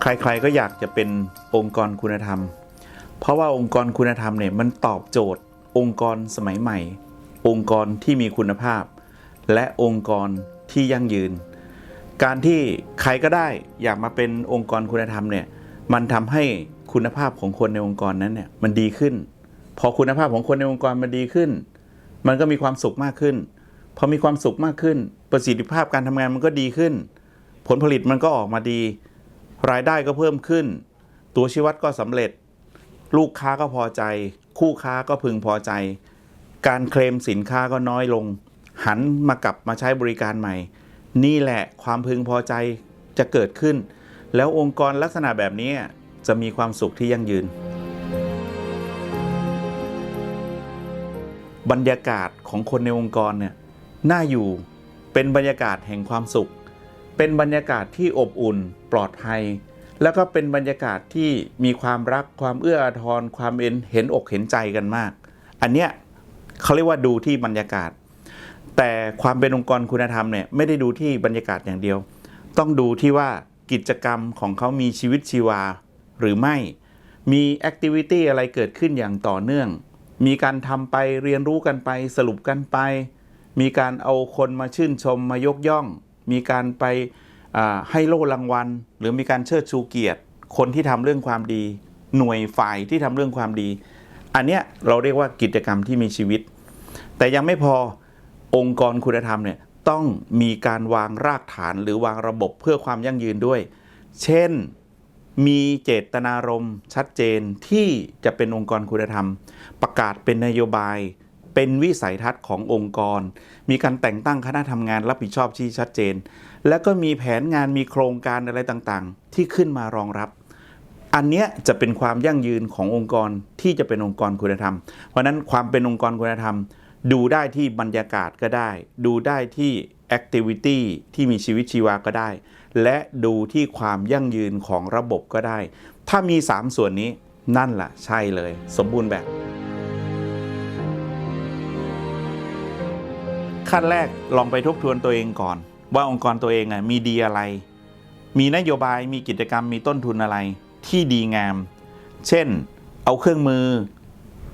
ใครๆก็อยากจะเป็นองค์กรคุณธรรม เพราะว่าองค์กรคุณธรรมเนี่ยมันตอบโจทย์ องค์กรสมัยใหม่ องค์กรที่มีคุณภาพ และองค์กรที่ยั่งยืน การที่ใครก็ได้อยากมาเป็นองค์กรคุณธรรมเนี่ยมันทำให้คุณภาพของคนในองค์กรนั้นเนี่ยมันดีขึ้น พอคุณภาพของคนในองค์กรมันดีขึ้น มันก็มีความสุขมากขึ้น พอมีความสุขมากขึ้น ประสิทธิภาพการทำงานมันก็ดีขึ้น ผลผลิตมันก็ออกมาดี รายได้ก็เพิ่มขึ้น ตัวชีวัดก็สำเร็จ ลูกค้าก็พอใจ คู่ค้าก็พึงพอใจ การเคลมสินค้าก็น้อยลง หันมากลับมาใช้บริการใหม่ นี่แหละความพึงพอใจจะเกิดขึ้น แล้วองค์กรลักษณะแบบนี้จะมีความสุขที่ยั่งยืน บรรยากาศของคนในองค์กรเนี่ยน่าอยู่เป็นบรรยากาศแห่งความสุข เป็นบรรยากาศที่อบอุ่นปลอดภัย แล้วก็เป็นบรรยากาศที่มีความรักความเอื้ออาทรความเอ็นเห็นอกเห็นใจกันมาก อันเนี้ยเขาเรียกว่าดูที่บรรยากาศ แต่ความเป็นองค์กรคุณธรรมเนี่ยไม่ได้ดูที่บรรยากาศอย่างเดียว ต้องดูที่ว่ากิจกรรมของเขามีชีวิตชีวาหรือไม่ มีแอคทิวิตี้อะไรเกิดขึ้นอย่างต่อเนื่อง มีการทำไปเรียนรู้กันไปสรุปกันไป มีการเอาคนมาชื่นชมมายกย่อง มีการไปให้โล่รางวัล หรือมีการเชิดชูเกียรติ คนที่ทำเรื่องความดี หน่วยฝ่ายที่ทำเรื่องความดี อันเนี้ยเราเรียกว่ากิจกรรมที่มีชีวิต แต่ยังไม่พอองค์กรคุณธรรมเนี่ยต้องมีการวางรากฐานหรือวางระบบเพื่อความยั่งยืนด้วย เช่นมีเจตนารมณ์ชัดเจนที่จะเป็นองค์กรคุณธรรม ประกาศเป็นนโยบาย เป็นวิสัยทัศน์ขององค์กร มีการแต่งตั้งคณะทำงานรับผิดชอบที่ชัดเจน แล้วก็มีแผนงานมีโครงการอะไรต่างๆ ที่ขึ้นมารองรับ อันเนี้ยจะเป็นความยั่งยืนขององค์กรที่จะเป็นองค์กรคุณธรรม เพราะฉะนั้นความเป็นองค์กรคุณธรรม ดูได้ที่บรรยากาศก็ได้ ดูได้ที่แอคทิวิตี้ที่มีชีวิตชีวาก็ได้ และดูที่ความยั่งยืนของระบบก็ได้ ถ้ามี 3 ส่วนนี้นั่นแหละใช่เลย สมบูรณ์แบบ ขั้นแรกลองไปทบทวนตัวเองก่อน ว่าองค์กรตัวเองอะมีดีอะไร มีนโยบายมีกิจกรรมมีต้นทุนอะไรที่ดีงาม เช่น เอาเครื่องมือ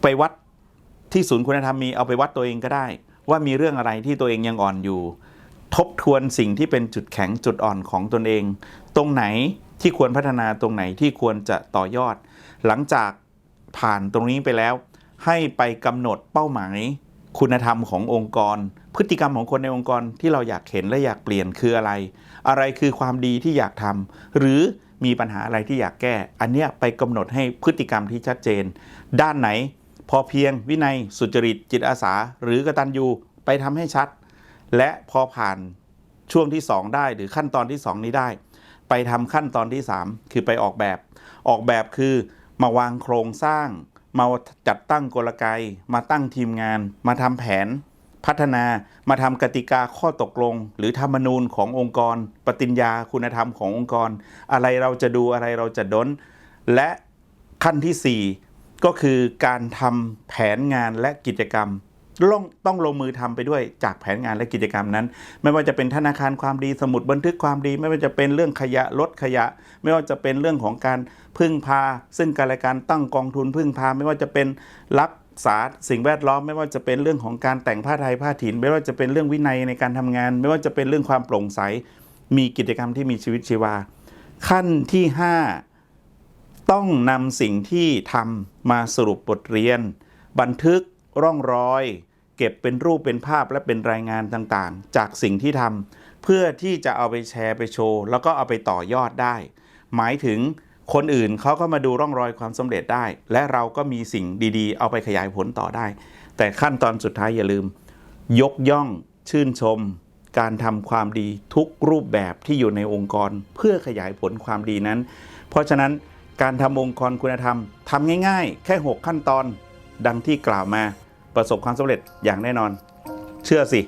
ไปวัดที่ศูนย์คุณธรรมมีเอาไปวัดตัวเองก็ได้ ว่ามีเรื่องอะไรที่ตัวเองยังอ่อนอยู่ ทบทวนสิ่งที่เป็นจุดแข็งจุดอ่อนของตนเอง ตรงไหนที่ควรพัฒนาตรงไหนที่ควรจะต่อยอด หลังจากผ่านตรงนี้ไปแล้ว ให้ไปกำหนดเป้าหมาย คุณธรรมขององค์กร พฤติกรรมของคนในองค์กรที่เราอยากเห็นและอยากเปลี่ยนคืออะไร อะไรคือความดีที่อยากทำหรือมีปัญหาอะไรที่อยากแก้ อันเนี้ยไปกำหนดให้พฤติกรรมที่ชัดเจน ด้านไหน พอเพียงวินัย สุจริต จิตอาสา หรือกตัญญูไปทำให้ชัด และพอผ่านช่วงที่ 2 ได้หรือขั้นตอนที่ 2 นี้ได้ ไปทำขั้นตอนที่ 3 คือไปออกแบบ ออกแบบคือมาวางโครงสร้าง มาจัดตั้งกลไก มาตั้งทีมงาน มาทำแผน พัฒนามาทำกติกาข้อตกลง หรือธรรมนูญขององค์กร ปฏิญญาคุณธรรมขององค์กร อะไรเราจะดูอะไรเราจะดนและขั้นที่ 4 ก็คือการทำแผนงานและกิจกรรม ลงต้องลงมือทำไปด้วยจากแผนงานและกิจกรรมนั้น ไม่ว่าจะเป็นธนาคารความดีสมุดบันทึกความดี ไม่ว่าจะเป็นเรื่องขยะลดขยะ ไม่ว่าจะเป็นเรื่องของการพึ่งพา ซึ่งการและการตั้งกองทุนพึ่งพา ไม่ว่าจะเป็นรักษาสิ่งแวดล้อมไม่ว่าจะเป็นเรื่องของการแต่งผ้าไทยผ้าถิ่น ไม่ว่าจะเป็นเรื่องวินัยในการทำงาน ไม่ว่าจะเป็นเรื่องความโปร่งใส มีกิจกรรมที่มีชีวิตชีวา ขั้นที่ 5 ต้องนำสิ่งที่ทำมาสรุปบทเรียน บันทึกร่องรอย ก็บเป็นรูปเป็นภาพและเป็นรายงานต่างๆ จากสิ่งที่ทำเพื่อที่จะเอาไปแชร์ไปโชว์ แล้วก็เอาไปต่อยอดได้ หมายถึงคนอื่นเขาก็มาดูร่องรอยความสำเร็จได้ และเราก็มีสิ่งดีๆ เอาไปขยายผลต่อได้ แต่ขั้นตอนสุดท้ายอย่าลืม ยกย่อง ชื่นชม การทำความดีทุกรูปแบบที่อยู่ในองค์กร เพื่อขยายผลความดีนั้น เพราะฉะนั้นการทำองค์กรคุณธรรมทำง่าย ๆ แค่ 6 ขั้นตอน ดังที่กล่าวมา ประสบความสำเร็จอย่างแน่นอน เชื่อสิ